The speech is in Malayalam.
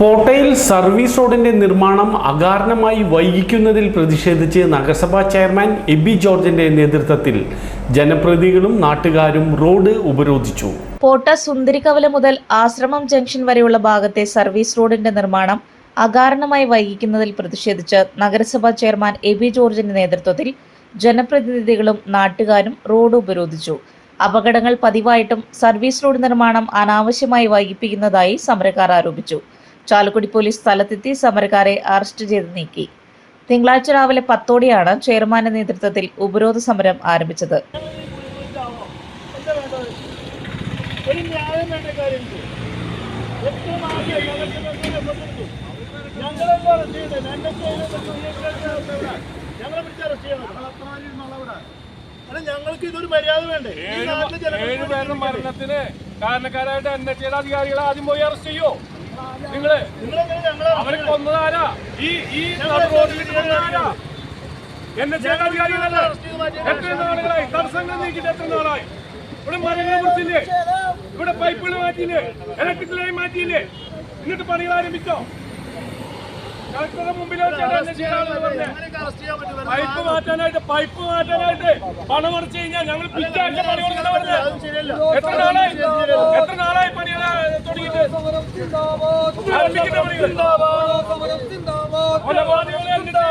പോട്ടയിൽ സർവീസ് റോഡിന്റെ നിർമ്മാണം അകാരണമായി വൈകിക്കുന്നതിൽ പ്രതിഷേധിച്ച് നഗരസഭാ ചെയർമാൻ എബി ജോർജിന്റെ നേതൃത്വത്തിൽ ജനപ്രതിനിധികളും നാട്ടുകാരും റോഡ് ഉപരോധിച്ചു. പോട്ട സുന്ദരിക്കവല മുതൽ ആശ്രമം ജംഗ്ഷൻ വരെയുള്ള ഭാഗത്തെ സർവീസ് റോഡിന്റെ നിർമ്മാണം അകാരണമായി വൈകിക്കുന്നതിൽ പ്രതിഷേധിച്ച് നഗരസഭാ ചെയർമാൻ എബി ജോർജിന്റെ നേതൃത്വത്തിൽ ജനപ്രതിനിധികളും നാട്ടുകാരും റോഡ് ഉപരോധിച്ചു. അപകടങ്ങൾ പതിവായിട്ടും സർവീസ് റോഡ് നിർമ്മാണം അനാവശ്യമായി വൈകിപ്പിക്കുന്നതായി സമരക്കാർ ആരോപിച്ചു. ചാലക്കുടി പോലീസ് സ്ഥലത്തെത്തി സമരക്കാരെ അറസ്റ്റ് ചെയ്ത് നീക്കി. തിങ്കളാഴ്ച രാവിലെ പത്തോടെയാണ് ചെയർമാന്റെ നേതൃത്വത്തിൽ ഉപരോധ സമരം ആരംഭിച്ചത്. ഞങ്ങൾക്ക് ഇതൊരു മര്യാദ വേണ്ടേ? ഈ ഏഴ് പേരുടെ മരണത്തിന് കാരണക്കാരായിട്ട് എൻ എച്ച് അധികാരികളെ ആദ്യം പോയി അറസ്റ്റ് ചെയ്യോ? നിങ്ങൾ അവരെ കൊന്നതാരാ ഈ ഈ റോഡിൽ കൊന്നതാരാ ചെയ്ത് മാറ്റിയ എത്ര നാളുകളായി തടസ്സങ്ങൾ നീക്കിയിട്ട് എത്ര നാളായി ഇവിടെ മരങ്ങളെ കുറിച്ചില്ലേ ഇവിടെ പൈപ്പുകൾ മാറ്റിയില്ലേ? Electric line മാറ്റിയില്ലേ? എന്നിട്ട് പണികൾ ആരംഭിച്ചോ? കളക്ടറുടെ? വെറുതെ പൈപ്പ് മാറ്റാനായിട്ട് പൈപ്പ് മാറ്റാനായിട്ട് പണം അടച്ചു കഴിഞ്ഞാൽ ഞങ്ങൾ പിറ്റാഴ്ച പണി കൊടുക്കണം എത്ര നാളായി എത്ര നാളായി പണികൾ തുടങ്ങിയിട്ട് കൊലപാതകങ്ങളെ എന്നിട്ട്